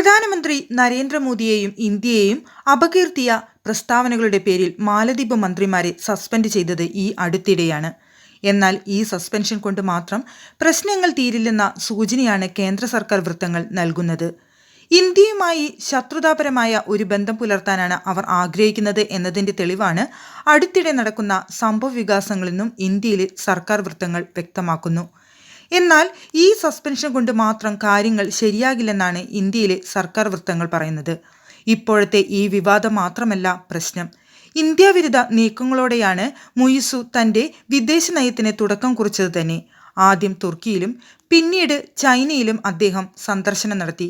പ്രധാനമന്ത്രി നരേന്ദ്രമോദിയെയും ഇന്ത്യയെയും അപകീർത്തിയ പ്രസ്താവനകളുടെ പേരിൽ മാലദ്വീപ് മന്ത്രിമാരെ സസ്പെൻഡ് ചെയ്തത് ഈ അടുത്തിടെയാണ്. എന്നാൽ ഈ സസ്പെൻഷൻ കൊണ്ട് മാത്രം പ്രശ്നങ്ങൾ തീരില്ലെന്ന സൂചനയാണ് കേന്ദ്ര സർക്കാർ വൃത്തങ്ങൾ നൽകുന്നത്. ഇന്ത്യയുമായി ശത്രുതാപരമായ ഒരു ബന്ധം പുലർത്താനാണ് അവർ ആഗ്രഹിക്കുന്നത് എന്നതിന്റെ തെളിവാണ് അടുത്തിടെ നടക്കുന്ന സംഭവ വികാസങ്ങളെന്നും ഇന്ത്യയിലെ സർക്കാർ വൃത്തങ്ങൾ വ്യക്തമാക്കുന്നു. എന്നാൽ ഈ സസ്പെൻഷൻ കൊണ്ട് മാത്രം കാര്യങ്ങൾ ശരിയാകില്ലെന്നാണ് ഇന്ത്യയിലെ സർക്കാർ വൃത്തങ്ങൾ പറയുന്നത്. ഇപ്പോഴത്തെ ഈ വിവാദം മാത്രമല്ല പ്രശ്നം. ഇന്ത്യ വിരുദ്ധ നീക്കങ്ങളോടെയാണ് മുയിസു തന്റെ വിദേശ നയത്തിന് തുടക്കം കുറിച്ചത് തന്നെ. ആദ്യം തുർക്കിയിലും പിന്നീട് ചൈനയിലും അദ്ദേഹം സന്ദർശനം നടത്തി.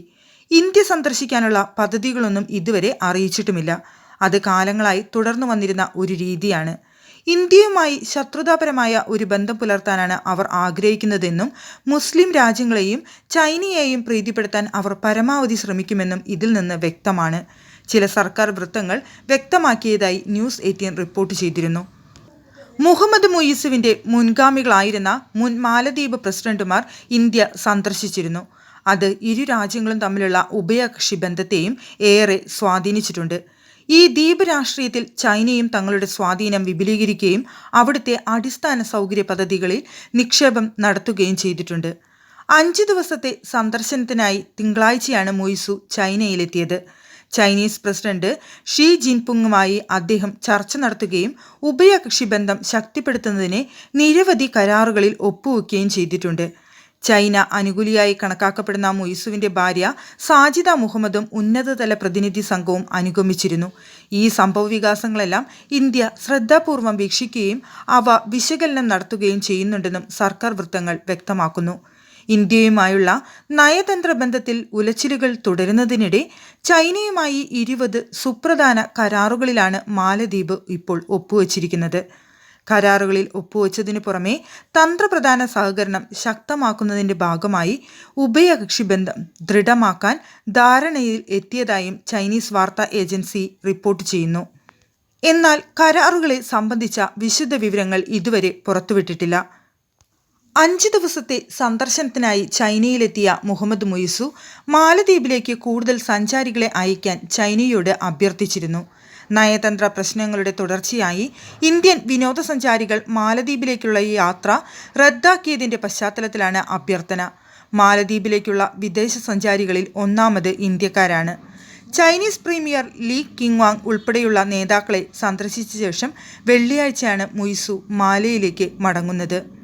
ഇന്ത്യ സന്ദർശിക്കാനുള്ള പദ്ധതികളൊന്നും ഇതുവരെ അറിയിച്ചിട്ടുമില്ല. അത് കാലങ്ങളായി തുടർന്നു വന്നിരുന്ന ഒരു രീതിയാണ്. ഇന്ത്യയുമായി ശത്രുതാപരമായ ഒരു ബന്ധം പുലർത്താനാണ് അവർ ആഗ്രഹിക്കുന്നതെന്നും മുസ്ലിം രാജ്യങ്ങളെയും ചൈനയെയും പ്രീതിപ്പെടുത്താൻ അവർ പരമാവധി ശ്രമിക്കുമെന്നും ഇതിൽ നിന്ന് വ്യക്തമാണ്. ചില സർക്കാർ വൃത്തങ്ങൾ വ്യക്തമാക്കിയതായി ന്യൂസ് എയ്റ്റീൻ റിപ്പോർട്ട് ചെയ്തിരുന്നു. മുഹമ്മദ് മുയിസുവിന്റെ മുൻഗാമികളായിരുന്ന മുൻ മാലദ്വീപ് പ്രസിഡന്റുമാർ ഇന്ത്യ സന്ദർശിച്ചിരുന്നു. അത് ഇരു രാജ്യങ്ങളും തമ്മിലുള്ള ഉഭയകക്ഷി ബന്ധത്തെയും ഏറെ സ്വാധീനിച്ചിട്ടുണ്ട്. ഈ ദ്വീപ് രാഷ്ട്രീയത്തിൽ ചൈനയും തങ്ങളുടെ സ്വാധീനം വിപുലീകരിക്കുകയും അവിടുത്തെ അടിസ്ഥാന സൗകര്യ പദ്ധതികളിൽ നിക്ഷേപം നടത്തുകയും ചെയ്തിട്ടുണ്ട്. അഞ്ച് ദിവസത്തെ സന്ദർശനത്തിനായി തിങ്കളാഴ്ചയാണ് മൊയ്സു ചൈനയിലെത്തിയത്. ചൈനീസ് പ്രസിഡന്റ് ഷീ ജിൻപുങ്ങുമായി അദ്ദേഹം ചർച്ച നടത്തുകയും ഉഭയകക്ഷി ബന്ധം ശക്തിപ്പെടുത്തുന്നതിന് നിരവധി കരാറുകളിൽ ഒപ്പുവെക്കുകയും ചെയ്തിട്ടുണ്ട്. ചൈന അനുകൂലിയായി കണക്കാക്കപ്പെടുന്ന മുയിസുവിന്റെ ഭാര്യ സാജിദ മുഹമ്മദും ഉന്നതതല പ്രതിനിധി സംഘവും അനുഗമിച്ചിരുന്നു. ഈ സംഭവ വികാസങ്ങളെല്ലാം ഇന്ത്യ ശ്രദ്ധാപൂർവം വീക്ഷിക്കുകയും അവ വിശകലനം നടത്തുകയും ചെയ്യുന്നുണ്ടെന്നും സർക്കാർ വൃത്തങ്ങൾ വ്യക്തമാക്കുന്നു. ഇന്ത്യയുമായുള്ള നയതന്ത്ര ബന്ധത്തിൽ ഉലച്ചിലുകൾ തുടരുന്നതിനിടെ ചൈനയുമായി ഇരുപത് സുപ്രധാന കരാറുകളിലാണ് മാലദ്വീപ് ഇപ്പോൾ ഒപ്പുവച്ചിരിക്കുന്നത്. കരാറുകളിൽ ഒപ്പുവച്ചതിനു പുറമെ തന്ത്രപ്രധാന സഹകരണം ശക്തമാക്കുന്നതിന്റെ ഭാഗമായി ഉഭയകക്ഷി ബന്ധം ദൃഢമാക്കാൻ ധാരണയിൽ എത്തിയതായും ചൈനീസ് വാർത്താ ഏജൻസി റിപ്പോർട്ട് ചെയ്യുന്നു. എന്നാൽ കരാറുകളെ സംബന്ധിച്ച വിശദ വിവരങ്ങൾ ഇതുവരെ പുറത്തുവിട്ടിട്ടില്ല. അഞ്ച് ദിവസത്തെ സന്ദർശനത്തിനായി ചൈനയിലെത്തിയ മുഹമ്മദ് മുയിസു മാലദ്വീപിലേക്ക് കൂടുതൽ സഞ്ചാരികളെ അയക്കാൻ ചൈനയോട് അഭ്യർത്ഥിച്ചിരുന്നു. നയതന്ത്ര പ്രശ്നങ്ങളുടെ തുടർച്ചയായി ഇന്ത്യൻ വിനോദസഞ്ചാരികൾ മാലദ്വീപിലേക്കുള്ള ഈ യാത്ര റദ്ദാക്കിയതിന്റെ പശ്ചാത്തലത്തിലാണ് അഭ്യർത്ഥന. മാലദ്വീപിലേക്കുള്ള വിദേശ സഞ്ചാരികളിൽ ഒന്നാമത് ഇന്ത്യക്കാരാണ്. ചൈനീസ് പ്രീമിയർ ലീ കിങ്വാങ് ഉൾപ്പെടെയുള്ള നേതാക്കളെ സന്ദർശിച്ച ശേഷം വെള്ളിയാഴ്ചയാണ് മൊയ്സു മാലയിലേക്ക് മടങ്ങുന്നത്.